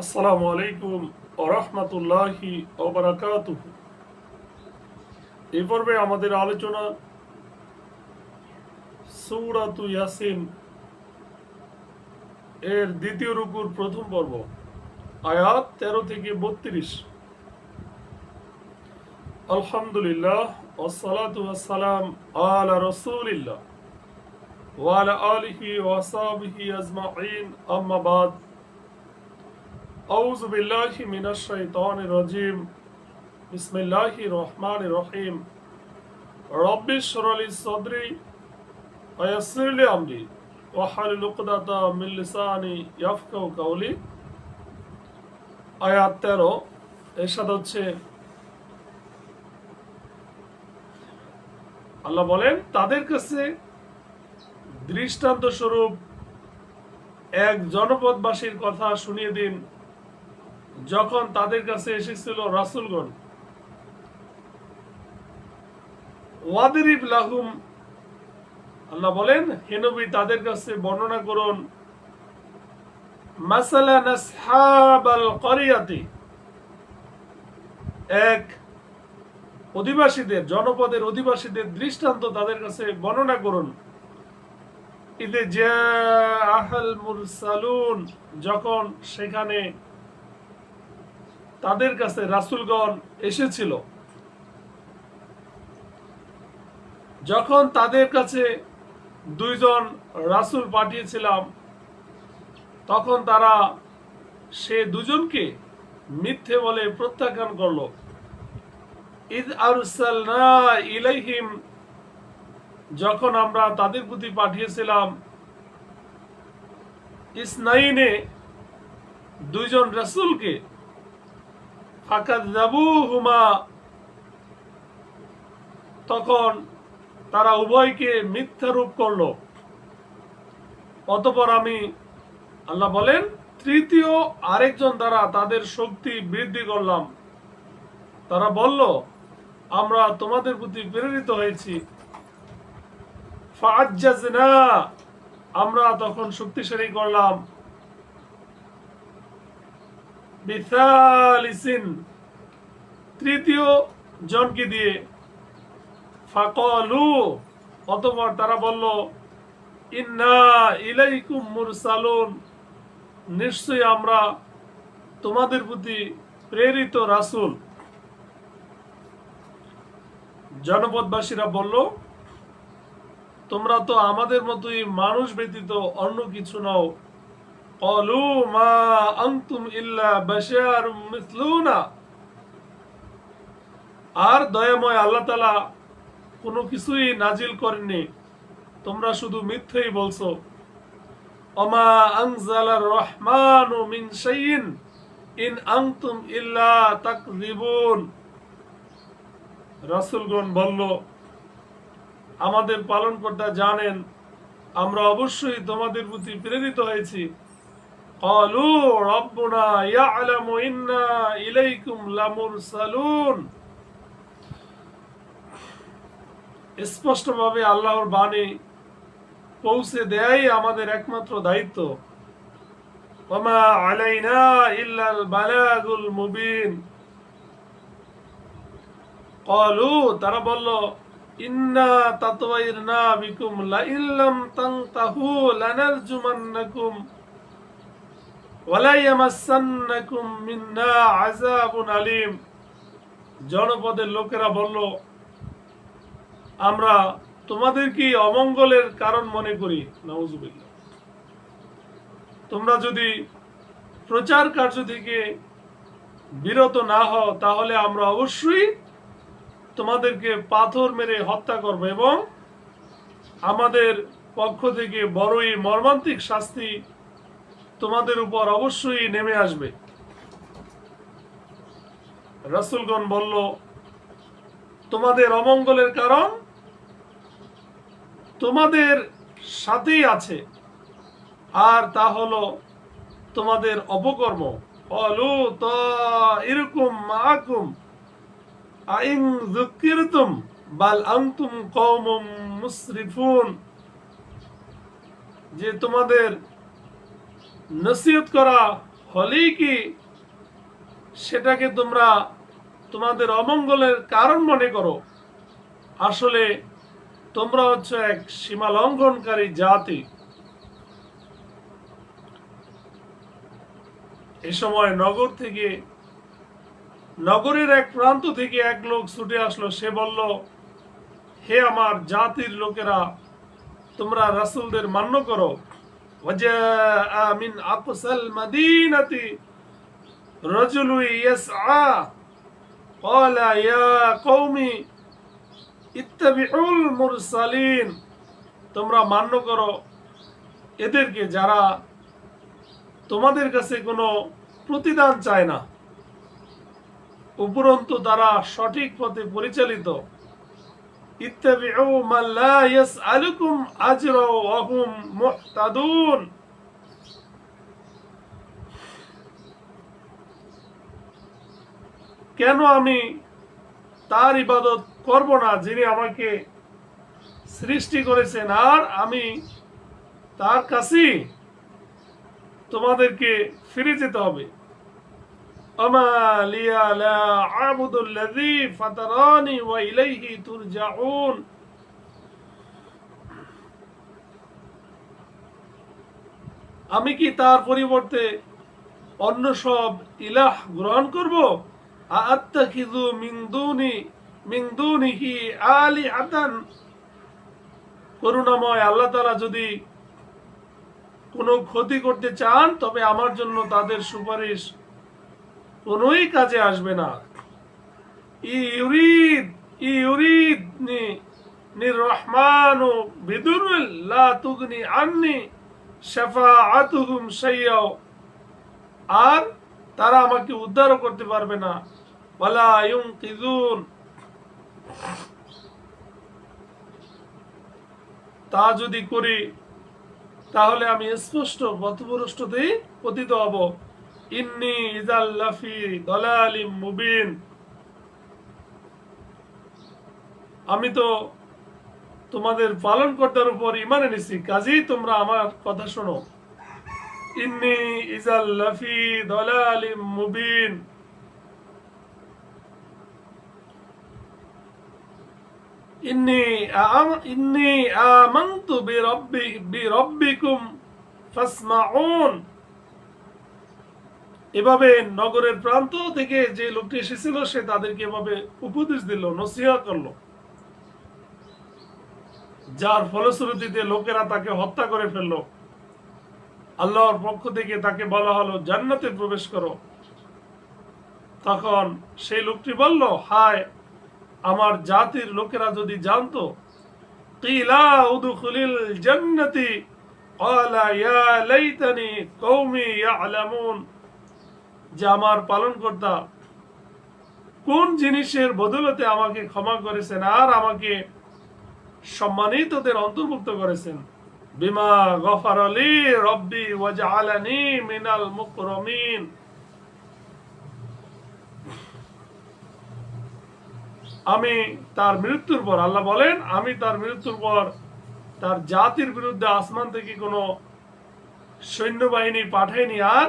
আসসালামু আলাইকুম ওরহমতুল্লাহি ওবরাকাতুহ এই পর্বে আমাদের আলোচনা সূরাতু ইয়াসিন এর দ্বিতীয় রুকুর প্রথম পর্ব, আয়াত তেরো থেকে বত্রিশ। আলহামদুলিল্লাহ ওসালাতু ওয়াসসালাম আলা রসুলিল্লাহ ওয়ালা আলিহি ওয়াসাবিহি আজমাইন। আম্মা বাদ। أعوذ بالله من الشيطان الرجيم بسم الله الرحمن الرحيم رب اشرح لي صدري ويسر لي أمري واحلل عقدة من لساني يفقهوا قولي আয়াত তেরো এর সাথে হচ্ছে আল্লাহ বলেন তাদের কাছে দৃষ্টান্ত স্বরূপ এক জনপদবাসীর কথা শুনিয়ে দিন যখন তাদের কাছে এসেছিল রাসুলগণ, ওয়াদিরিব লাহুম, আল্লাহ বলেন হেনবি তাদের কাছে বর্ণনা করুন এক অধিবাসীদের, জনপদের অধিবাসীদের দৃষ্টান্ত তাদের কাছে বর্ণনা করুন। যখন সেখানে তাদের কাছে রাসুলগণ এসেছিল। যখন তাদের কাছে দুইজন রাসুল পাঠিয়েছিলাম, তখন তারা সে দুজনকে মিথ্যে বলে প্রত্যাখ্যান করল। ঈদ আরসালনা ইলাইহিম, যখন আমরা তাদের প্রতি পাঠিয়েছিলাম, ইসনাইনে দুইজন রাসুলকে ফাকাদ্দাবুহুমা তখন তারা উভয়কে মিথ্যারূপ করল। অতপর আমি, আল্লাহ বলেন, তৃতীয় আরেকজন দ্বারা তাদের শক্তি বৃদ্ধি করলাম। তারা বলল, আমরা তোমাদের প্রতি প্রেরিত হয়েছি। আমরা তখন শক্তিশালী করলাম। বিসালিসিন তৃতীয় জনকে দিয়ে, ফাকলু, অতপর তারা বলল, ইন্না ইলাইকুম মুরসালুন। নিশ্চয়ই আমরা তোমাদের প্রতি প্রেরিত রাসূল। জনপদবাসীরা বলল, তোমরা তো আমাদের মতোই মানুষ ব্যতীত অন্য কিছু নও। قالوا ما أنتم إلا بشر مثلنا আর দয়াময় আল্লাহ তালা কোনো কিছুই নাজিল করেননি তোমরা শুধু মিথ্যেই বলছো অমা আনজালার রহমান মিন শাইইন ইন আনতুম ইল্লা তাকযিবুন রাসূলগণ বলল আমাদের পালনকর্তা জানেন আমরা অবশ্যই তোমাদের প্রতি প্রেরিত হয়েছি قالوا ربنا يعلم إنا إليكم لمرسلون স্পষ্টভাবে আল্লাহর বাণী পৌঁছে দেয়াই আমাদের একমাত্র দায়িত্ব ওমা আলাইনা ইল্লাল বালাগুল মুবিন قالوا তারা বলল ইন্না তাতওয়াইরনা বিকুম লা ইল্লাম তানতাহু লানারজুমান্নাকুম জনপদের লোকেরা বলল, আমরা তোমাদের কি অমঙ্গলের কারণ মনে করি নওয়াজুবিল্লাহ তোমরা যদি প্রচার কার্য থেকে বিরত না হও, তাহলে আমরা অবশ্যই তোমাদেরকে পাথর মেরে হত্যা করব এবং আমাদের পক্ষ থেকে বড়ই মর্মান্তিক শাস্তি তোমাদের উপর অবশ্যই নেমে আসবে। রাসুলগণ বলল, তোমাদের অমঙ্গলের কারণ তোমাদের সাথেই আছে। আর তা হলো তোমাদের অপকর্ম। অলু এরকম মাকুম আইন যুকিরতুম বাল আনতুম কওমুম মুসরিফুন। যে তোমাদের নসিহত করা হলেই কি সেটাকে তোমরা তোমাদের অমঙ্গলের কারণ মনে করো? আসলে তোমরা হচ্ছে এক সীমা লঙ্ঘনকারী জাতি। এ সময় নগর থেকে, নগরের এক প্রান্ত থেকে এক লোক ছুটে আসলো। সে বলল, হে আমার জাতির লোকেরা, তোমরা রাসূলদের মান্য করো। وجاء من أقصى المدينة رجل يسعى قال يا قوم اتبعوا المرسلين তোমরা মান্য করো এদেরকে যারা তোমাদের কাছে কোনো প্রতিদান চায় না উপরন্তু তারা সঠিক পথে পরিচালিত কেন আমি তার ইবাদত করব না যিনি আমাকে সৃষ্টি করেছেন? আর আমি তার কাছে তোমাদেরকে ফিরে যেতে হবে। وما لي لا أعبد الذي فطراني وإليه ترجعون আমি কি তার পরিবর্তে অন্য সব ইলাহ গ্রহণ করব আত্তাখিযু মিন দুনি মিন দুনিহি আলিহাতান করুণাময় আল্লাহ তাআলা যদি কোনো ক্ষতি করতে চান তবে আমার জন্য তাদের সুপারিশ কোনোই কাজে আসবে না। ইউরিদ ইউরিদ নি নিরহমানু বিদুরুল, লা তুগনি আন্নি শাফাআতুহুম শাইয়াও আর তারা আমাকে উদ্ধারও করতে পারবে না। ওয়ালা ইউনকিযুন তা যদি করি, তাহলে আমি স্পষ্ট পথভ্রষ্টতেই পতিত হব। ইন্নি ইজাল লাফি দলালিম মুবিন। আমি তো তোমাদের পালন কর্তার উপর ইমান এনেছি, কাজেই তোমরা আমার কথা শোনো। ইন্নি ইজাল লাফি দলালিম মুবিন। ইন্নি ইন্নি ফাসমাউন। এভাবে নগরের প্রান্ত থেকে যে লোকটি এসেছিল, সে তাদেরকে এভাবে উপদেশ দিল, নসিহা করল। যার ফলশ্রুতিতে লোকেরা তাকে হত্যা করে ফেলল। আল্লাহর পক্ষ থেকে তাকে বলা হলো, জান্নাতে প্রবেশ করো। তখন সেই লোকটি বলল, হায়, আমার জাতির লোকেরা যদি জানতো, কিলা জান্নাতি, ক্বালা ইয়া লাইতানি কওমি ইয়ালামুন। যে আমার পালনকর্তা কোন জিনিসের বদলতে আমাকে ক্ষমা করেছেন আর আমাকে সম্মানিতদের অন্তর্ভুক্ত করেছেন? বিমা গফার আলী রব্বি ওয়াজআলানি মিনাল মুকরমিন। আমি তার মৃত্যুর পর, আল্লাহ বলেন, আমি তার মৃত্যুর পর তার জাতির বিরুদ্ধে আসমান থেকে কোনো সৈন্যবাহিনী পাঠাইনি আর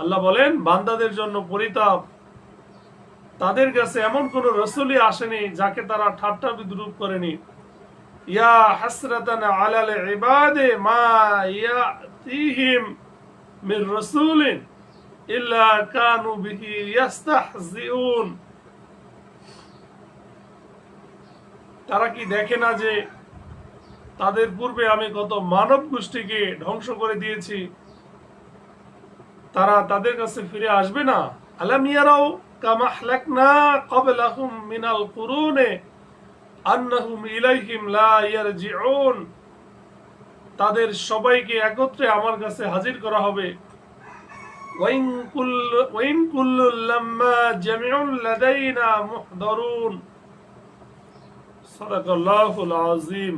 আল্লাহ বলেন, বান্দাদের জন্য পরিতাপ। তাদের কাছে এমন কোন রসুলই আসেনি যাকে তারা ঠাট্টা বিদ্রুপ করেনি। ইয়া হাসরাতান আলাল ইবাদে মা ইয়াতিহিম মির ইল্লা কানু বিহি ইয়াস্তাহজিউন। তারা কি দেখে না যে তাদের পূর্বে আমি কত মানব গোষ্ঠীকে ধ্বংস করে দিয়েছি? তারা তাদের কাছে ফিরে আসবে না? আলাম ইয়ারাও কামা হালাকনা ক্বাবলাহুম মিনাল কুরুনে আন্নাহুম ইলাইহিম তাদের সবাইকে একত্রে আমার কাছে হাজির করা হবে। ওয়াইন কুল্লু ওয়াইন কুল্লু লাদাইনা মুহদারুন। সাদাকাল্লাহুল আযীম